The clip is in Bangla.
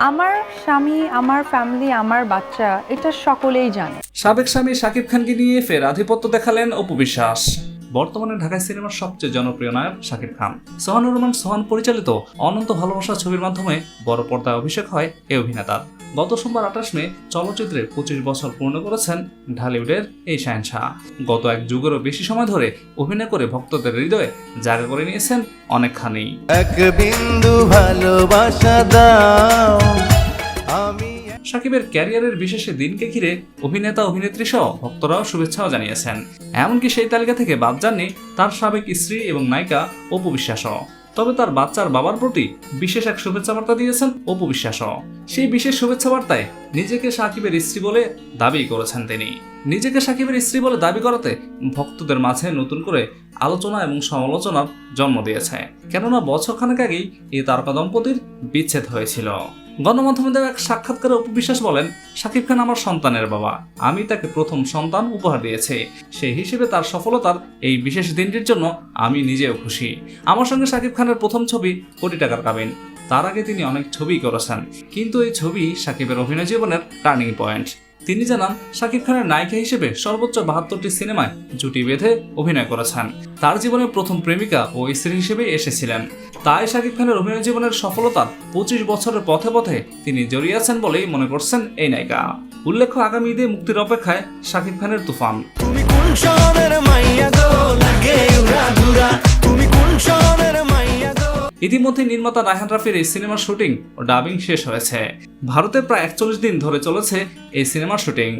আমার স্বামী, আমার ফ্যামিলি আমার বাচ্চা, এটা সকলেই জানে। সাবেক স্বামী শাকিব খানকে নিয়ে ফের আধিপত্য দেখালেন অপু বিশ্বাস। বর্তমানে ঢাকায় সিনেমার সবচেয়ে জনপ্রিয় নায়ক শাকিব খান। সোহানুর রহমান সোহান পরিচালিত অনন্ত ভালোবাসা ছবির মাধ্যমে বড় পর্দায় অভিষেক হয় এ অভিনেতার গত সোমবার আঠাশ মে চলচ্চিত্রে পঁচিশ বছর পূর্ণ করেছেন ঢালিউডের এই শাহেনশাহ গত এক যুগেরও বেশি সময় ধরে অভিনয় করে ভক্তদের হৃদয়ে জায়গা করে নিয়েছেন অনেকখানি। এক বিন্দু ভালোবাসা দাও। সাকিবের ক্যারিয়ারের বিশেষে দিনকে ঘিরে অভিনেতা, অভিনেত্রী সহ ভক্তরাও শুভেচ্ছাও জানিয়েছেন। এমনকি সেই তালিকা থেকে বাদ যাননি তার সাবেক স্ত্রী এবং নায়িকা অপু বিশ্বাসও। তবে তার বাচ্চার বাবার প্রতি বিশেষ এক শুভেচ্ছা বার্তা দিয়েছেন অপু বিশ্বাসও। সেই বিশেষ শুভেচ্ছা বার্তায় নিজেকে সাকিবের স্ত্রী বলে দাবি করেছেন তিনি। নিজেকে সাকিবের স্ত্রী বলে দাবি করাতে ভক্তদের মাঝে নতুন করে আলোচনা এবং সমালোচনার জন্ম দিয়েছে। কেননা বছরখানেক আগেই এই তারকা দম্পতির বিচ্ছেদ হয়েছিল। গণমাধ্যমে দেওয়া এক সাক্ষাৎকারে অপু বিশ্বাস বলেন শাকিব খান আমার সন্তানের বাবা। আমি তাকে প্রথম সন্তান উপহার দিয়েছি। সেই হিসেবে তার সফলতার এই বিশেষ দিনটির জন্য আমি নিজেও খুশি। আমার সঙ্গে শাকিব খানের প্রথম ছবি কোটি টাকার কাবিন তার আগে তিনি অনেক ছবি করেছেন। কিন্তু এই ছবি শাকিবের অভিনয় জীবনের টার্নিং পয়েন্ট। তিনি জানান, শাকিব খানের নায়িকা হিসেবে সর্বোচ্চ বাহাত্তরটি সিনেমায় জুটি বেঁধে অভিনয় করেছেন। তার জীবনে প্রথম প্রেমিকা ও স্ত্রী হিসেবে এসেছিলেন। তাই শাকিব খানের অভিনয় জীবনের সফলতার পঁচিশ বছরের পথে পথে তিনি জড়িয়ে আছেন বলেই মনে করছেন এই নায়িকা। উল্লেখ্য, আগামী ঈদে মুক্তির অপেক্ষায় শাকিব খানের তুফান। ইতিমধ্যে নির্মাতা রায়হান রাফির এই সিনেমার শুটিং ও ডাবিং শেষ হয়েছে। ভারতে প্রায় একচল্লিশ দিন ধরে চলেছে এই সিনেমার শুটিং।